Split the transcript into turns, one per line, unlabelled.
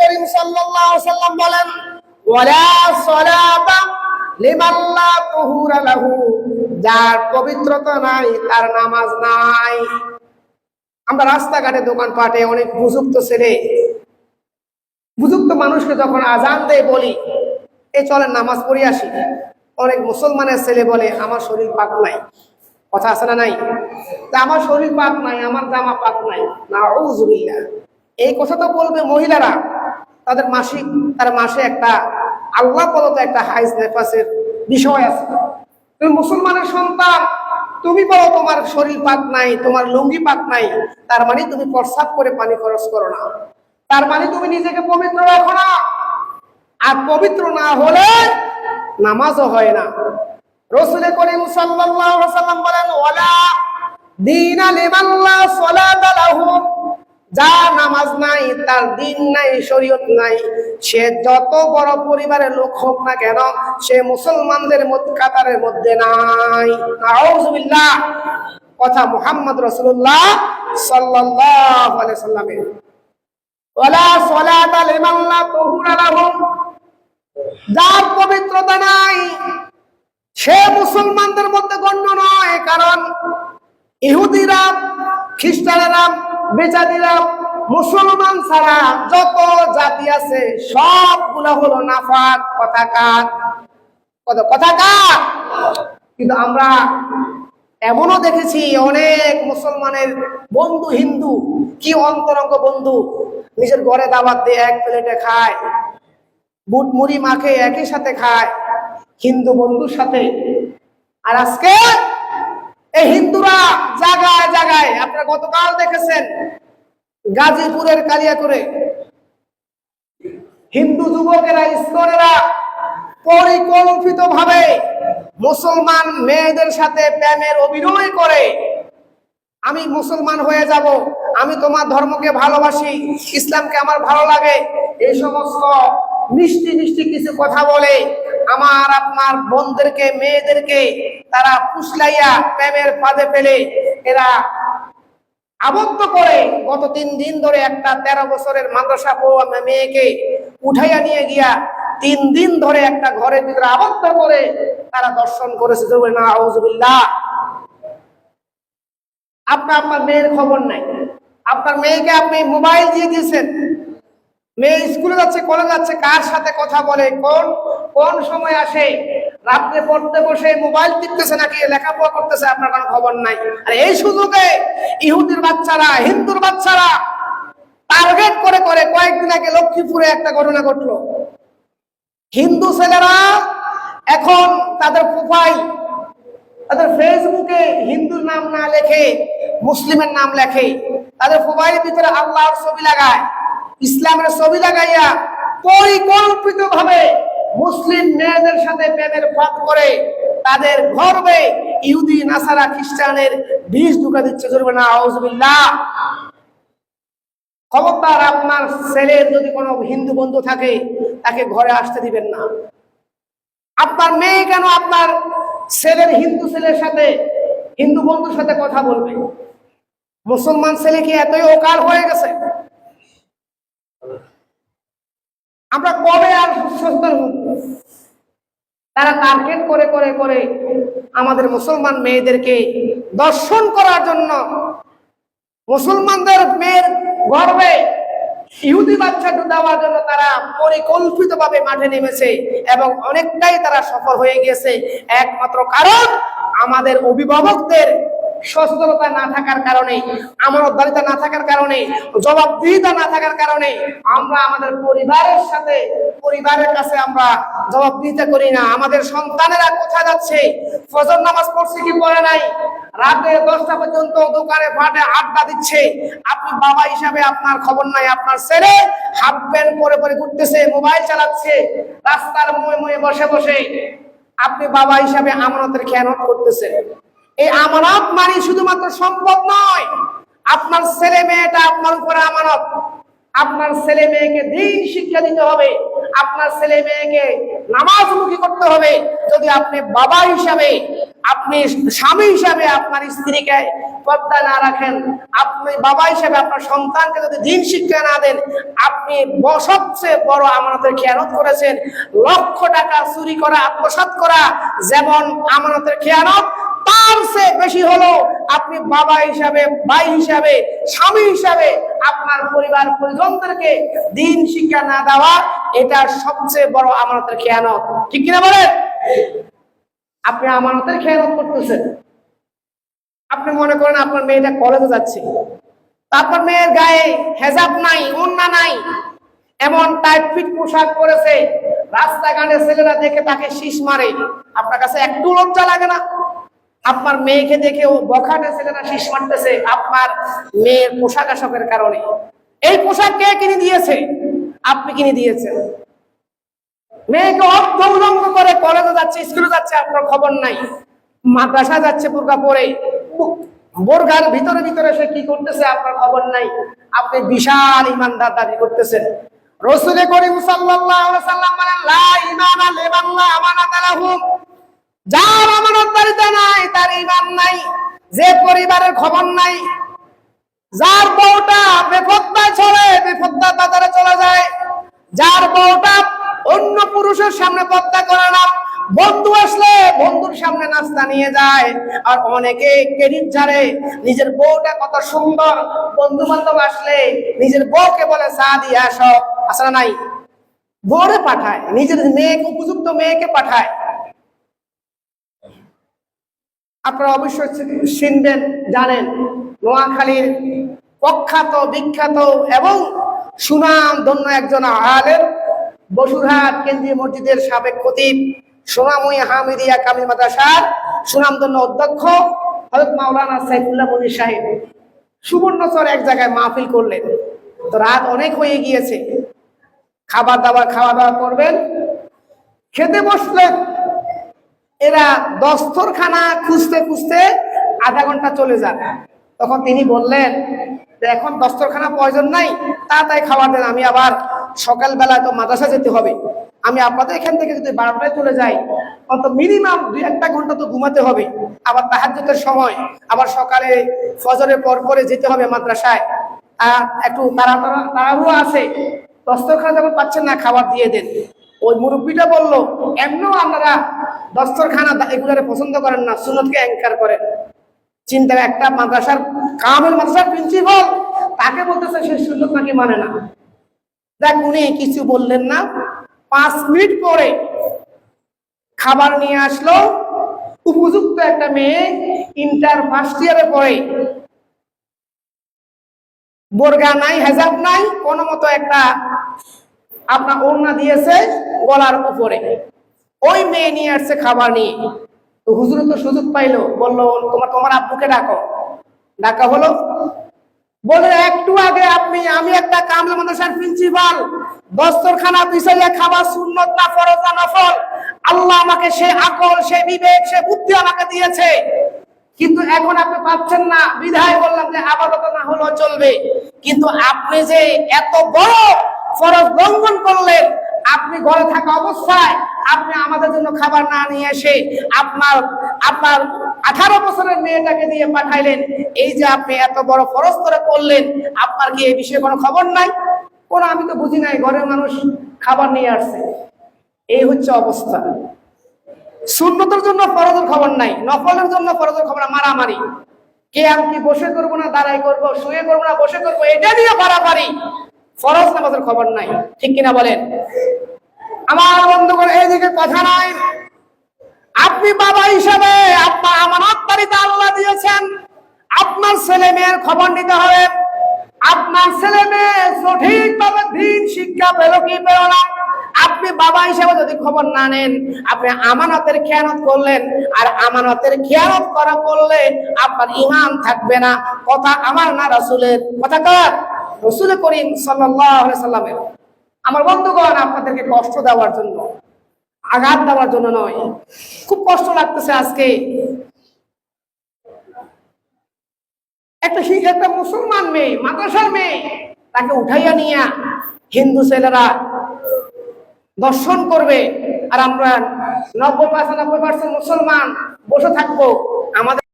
করিম সাল্লাল্লাহু সাল্লাম বলেন, ওয়ালা সালাতা লিমান লা তুহুরা লাহু। যার পবিত্রতা নাই, তার নামাজ নাই। আমরা রাস্তাঘাটে দোকানপাটে অনেক বুজুক্ত ছেলে। বুজুক্ত মানুষকে যখন আজান দেয় বলি এই চলেন নামাজ পড়ে আসি। অনেক মুসলমানের ছেলে বলে, আমার শরীর পাক নাই। কথা আছে না নাই? তা আমার শরীর পাক নাই, আমার জামা পাক নাই। না এই কথা তো বলবে মহিলারা। তাদের মাসিক, তার মাসে একটা আল্লাহ প্রদত্ত একটা হাইজ নেফাসের বিষয় আছে। তুমি মুসলমানের সন্তান, তুমি বলো তোমার শরীর পাক নাই, তোমার লুঙ্গি পাক নাই, তার মানে তুমি প্রস্রাব করে পানি খরচ করো না। তার মানে তুমি নিজেকে পবিত্র রাখো না। আর পবিত্র না হলে নামাজও হয় না। রসুলে করিম সাল্লাম বলেন, ওয়ালা দীনা লিমান লা সালাতা লাহু যার নামাজ নাই, তার দিন নাই, শরীয়ত নাই, সে যত বড় পরিবারের লোক হোক না কেন, সে মুসলমানদের কাতারের মধ্যে নাই। নাউজুবিল্লাহ। কথা মুহাম্মদ আলাইহি সাল্লামের। যার পবিত্রতা নাই, সে মুসলমানদের মধ্যে গণ্য নয়, কারণ ইহুদিরা, খ্রিস্টানেরা বেচাদিরা মুসলমান ছাড়া যত জাতি আছে, সবগুলো হলো নাফাক। কথাকার কথাকার কিন্তু আমরা এমনও দেখেছি অনেক মুসলমানের বন্ধু হিন্দু। কি অন্তরঙ্গ বন্ধু? নিজের ঘরে দাবাত দিয়ে এক প্লেটে খায়, বুট মুড়ি মাখে একই সাথে খায়, হিন্দু বন্ধুর সাথে। আর আজকে এই হিন্দুরা জায়গায় জায়গায় আপনারা গতকাল দেখেছেন গাজীপুরের কালিয়া করে হিন্দু যুবকেরা ইস্কনেরা পরিকল্পিত ভাবে মুসলমান মেয়েদের সাথে প্রেমের অভিনয় করে, আমি মুসলমান হয়ে যাব, আমি তোমার ধর্মকে ভালোবাসি, ইসলামকে আমার ভালো লাগে, এই সমস্ত মিষ্টি মিষ্টি কিছু কথা বলে আমার আপনার বোনদেরকে, মেয়েদেরকে তারা ফুসলাইয়া প্রেমের ফাঁদে ফেলে এরা আবদ্ধ করে গত তিন দিন ধরে একটা তেরো বছরের মাদ্রাসা বউ মেয়েকে উঠাইয়া নিয়ে গিয়া তিন দিন ধরে একটা ঘরের ভিতরে আবদ্ধ করে তারা দর্শন করেছে। আপনার আপনার মেয়ের খবর নাই। আপনার মেয়েকে আপনি মোবাইল দিয়ে দিয়েছেন। মেয়ে স্কুলে যাচ্ছে, কলেজ যাচ্ছে, কার সাথে কথা বলে, কোন কোন সময় আসে? রাত্রে পড়তে বসে মোবাইল টিপতেছে নাকি? লেখাপড়া করতেছে, আপনার কোনো খবর নাই। আর এই সুযোগে ইহুদির বাচ্চারা, হিন্দুর বাচ্চারা টার্গেট করে করে কয়েকদিন আগে লক্ষ্মীপুরে একটা ঘটনা ঘটলো। হিন্দু ছেলেরা এখন তাদের প্রোফাইল তাদের ফেসবুকে হিন্দুর নাম না লেখে, মুসলিমের নাম লেখে। তাদের মোবাইলের ভিতরে আল্লাহর ছবি লাগায়, ইসলামের ছবি লাগাইয়া পরিকল্পিত ভাবে মুসলিম মেয়েদের সাথে প্রেমের ফাঁদ করে তাদের গর্বে ইহুদি, নাসারা, খ্রিস্টানের বিষ ঢুকা দিচ্ছে চলবে না আউজবিল্লাহ খবরদার আপনার ছেলের যদি কোনো হিন্দু বন্ধু থাকে, তাকে ঘরে আসতে দিবেন না। আপনার মেয়ে কেন আপনার ছেলের হিন্দু ছেলের সাথে, হিন্দু বন্ধুর সাথে কথা বলবে? মুসলমান ছেলে কি এতই ওকার হয়ে গেছে? আমরা কবে আর সচেতন হব? তারা টার্গেট করে করে করে আমাদের মুসলমান মেয়েদেরকে দর্শন করার জন্য মুসলমানদের মেয়ের গর্বে ইহুদি বাচ্চা দেওয়ার জন্য তারা পরিকল্পিত ভাবে মাঠে নেমেছে এবং অনেকটাই তারা সফল হয়ে গিয়েছে। একমাত্র কারণ আমাদের অভিভাবকদের সচেতনতা না থাকার কারণে আমানতদারিতা না থাকার কারণে, জবাবদিহিতা না থাকার কারণে আমরা আমাদের পরিবারের সাথে, পরিবারের কাছে আমরা জবাবদিহিতা করি না। আমাদের সন্তানেরা কোথায় যাচ্ছে? ফজর নামাজ পড়ছে কি পড়ে নাই? রাতে দশটা পর্যন্ত দোকানে ফাটে আড্ডা দিচ্ছে। আপনি বাবা হিসাবে আপনার খবর নাই, আপনার ছেলে হাফ প্যান্ট পরে পরে ঘুরতেছে, মোবাইল চালাচ্ছে, রাস্তার মুয়ে মুয়ে বসে বসে। আপনি বাবা হিসাবে আমানতের খেয়ানত করতেছেন। এই আমানত মানে শুধুমাত্র সম্পদ নয়। আপনার ছেলে মেয়েটা আপনার উপরে আমানত। আপনার ছেলে মেয়েকে দিন শিক্ষা দিতে হবে। আপনার ছেলে মেয়েকে নামাজমুখী করতে হবে। যদি আপনি বাবা হিসাবে, আপনি স্বামী হিসাবে আপনার স্ত্রীকে পর্দা না রাখেন, আপনি বাবা হিসাবে আপনার সন্তানকে যদি দিন শিক্ষা না দেন, আপনি সবচেয়ে বড় আমানতের খেয়ানত করেছেন। লক্ষ টাকা চুরি করা, আত্মসাৎ করা, যেমন আমানতের খেয়ানত তার চেয়ে বেশি হলো আপনি বাবা হিসাবে, ভাই হিসাবে, স্বামী হিসাবে আপনার পরিবার পরিজনদেরকে দিন শিক্ষা না দেওয়া, এটা সবচেয়ে বড় আমানতের খেয়ানত। ঠিক কিনা বলেন? আপনি আমানতের খেয়ানত করতেছেন। আপনি মনে করেন আপনার মেয়েটা কলেজে যাচ্ছে। তা আপনার মেয়ের গায়ে হেজাব নাই ওন্না নাই, এমন টাইট ফিট পোশাক পরেছে, রাস্তাঘাটে ছেলেরা দেখে তাকে শীষ মারে। আপনার কাছে একটু লজ্জা লাগে না। আপনার মেয়েকে দেখে ও বখাটে ছেলেরা শীষ মারতেছে, আপনার মেয়ের পোশাক আশাকের কারণে। এই পোশাক কে কিনে দিয়েছে? আপনি কিনে দিয়েছেন। মেয়েকে অর্ধ উলঙ্গ করে কলেজে যাচ্ছে, স্কুলে যাচ্ছে, আপনার খবর নাই। মাদ্রাসা যাচ্ছে বোরকা পরে। বোরগার ভিতরে ভিতরে সে কি করতেছে, আপনার খবর নাই। আপনি বিশাল ইমানদার দাবি করতেছেন। রসুলে করিম আলাইহি সাল্লাম বলেন, লা ঈমানা লিমান লা আমানাতা লাহু যার আমানতদারিতা নাই, তার ঈমান নাই, যে পরিবারের খবর নাই, যার বউটা বেপত্তায় চলে বেপত্তা বাজারে চলে যায়, যার বউটা অন্য পুরুষের সামনে পদ্মা করে না, বন্ধু আসলে বন্ধুর সামনে নাস্তা নিয়ে যায়, আর অনেকে ক্রেডিট ছাড়ে নিজের বউটা কত সুন্দর বন্ধু বান্ধব আসলে নিজের বউকে বলে চা দিয়ে আসো। আসলে নাই, বউরে পাঠায়, নিজের মেয়েকে, উপযুক্ত মেয়েকে পাঠায়। আপনারা অবশ্যই শুনবেন, জানেন, নোয়াখালীর প্রখ্যাত, বিখ্যাত এবং সুনাম ধন্য একজন আলেম, বসুরহাট কেন্দ্রীয় মসজিদের সাবেক খতিব সোনাময়ী হামিদিয়া কামিল মাদ্রাসার সুনামধন্য অধ্যক্ষ হজরত মাওলানা সাইফুল্লাহ মনির সাহেব। সুবর্ণচর এক জায়গায় মাহফিল করলেন। তো রাত অনেক হয়ে গিয়েছে। খাবার দাবার খাওয়া দাওয়া করবেন। খেতে বসলেন। এরা দস্তরখানা খুঁজতে খুঁজতে আধা ঘণ্টা চলে যান। তখন তিনি বললেন যে এখন দস্তরখানা প্রয়োজন নাই, তাড়াতাড়ি খাবার দেন, আমি আবার সকালবেলা তো মাদ্রাসা যেতে হবে। আমি আপনাদের এখান থেকে যদি বারোটায় চলে যাই অন্ত মিনিমাম দুই একটা ঘণ্টা তো ঘুমাতে হবে। আবার তাহাজ্জুদের সময়, আবার সকালে ফজরের পর পরে যেতে হবে মাদ্রাসায়। একটু তাড়াহুড়ো আছে, দস্তরখানা যখন পাচ্ছেন না, খাবার দিয়ে দেন। ওই মুরব্বীটা বলল, এমনও আপনারা দস্তরখানা এগুলারে পছন্দ করেন না সুনতকে অ্যাঙ্কার করেন। চিন্তা একটা মাদ্রাসার কামের মাদ্রাসার প্রিন্সিপাল তাকে বলতেছে, সে সুন্নত নাকি মানে না? দেখ, উনি কিছু বললেন না। পাঁচ মিনিট পরে খাবার নিয়ে আসলো। উপযুক্ত একটা মেয়ে ইন্টার ফার্স্ট ইয়ারে পড়ে। বোরগা নাই, হেজাব নাই কোনো মতো একটা আপনার ওড়না দিয়েছে গলার উপরে। ওই মেয়ে নিয়ে আসছে খাবার নিয়ে। তো হুজুর তো সুযোগ পাইলো, বলল, তোমার তোমার আব্বুকে ডাকো। ডাকা হলো। বলে, একটু আগে আপনি, আমি একটা কামলা মাদ্রাসার প্রিন্সিপাল। দস্তরখানা পিছাইয়া খাবার সুন্নত না, ফরজ না, নফল। আল্লাহ আমাকে সে আকল, সে বিবেক, সে বুদ্ধি আমাকে দিয়েছে। কিন্তু এখন আপনি পাচ্ছেন না। বিধায় বললাম যে, আপাতত না হলেও চলবে। কিন্তু আপনি যে এত বড় ফরজ লঙ্ঘন করলেন আপনি ঘরে থাকা অবস্থায় আপনি আমাদের জন্য খাবার না নিয়ে এসে আপনার আপনার আঠারো বছরের মেয়েটাকে দিয়ে পাঠাইলেন। এই যে আপনি এত বড় ফরজ করে করলেন, আপনার কি এই বিষয়ে কোনো খবর নাই? কোন, আমি তো বুঝি নাই, ঘরের মানুষ খাবার নিয়ে আসছে। এই হচ্ছে অবস্থা। শূন্যতার জন্য ফরজের খবর নাই, নফলের জন্য ফরজের খবর মারামারি। কে আমি বসে করব না, দাঁড়াই করব, শুয়ে করব না, বসে করব, এটা নিয়ে পারাপারি ফরজ নামাজের খবর নাই। ঠিক কিনা বলেন? আমার বন্ধুগণ, এইদিকে কথা নাই। আপনি বাবা হিসাবে আপনার আমানতদারিতে আল্লাহ দিয়েছেন। আপনার ছেলে মেয়ের খবর নিতে হবে। আপনার ছেলে মেয়ে সঠিকভাবে দিন শিক্ষা পেল কি পেল না? আপনি বাবা হিসেবে যদি খবর না নেন, আপনি আমানতের খেয়ানত করলেন। আর আমানতের খেয়ানত করা করলে আপনার ইমান থাকবে না। কথা আমার না রসুলের? কথা কার? রসুল করিম সাল্লামের। আমার বন্ধুগণ, আপনাদেরকে কষ্ট দেওয়ার জন্য, আঘাত দেওয়ার জন্য নয়, খুব কষ্ট লাগতেছে আজকে। একটা একটা মুসলমান মেয়ে, মাদ্রাসার মেয়ে, তাকে উঠাইয়া নিয়া হিন্দু ছেলেরা দর্শন করবে, আর আমরা নব্বই পার্সেন্ট নব্বই পার্সেন্ট মুসলমান বসে থাকব আমাদের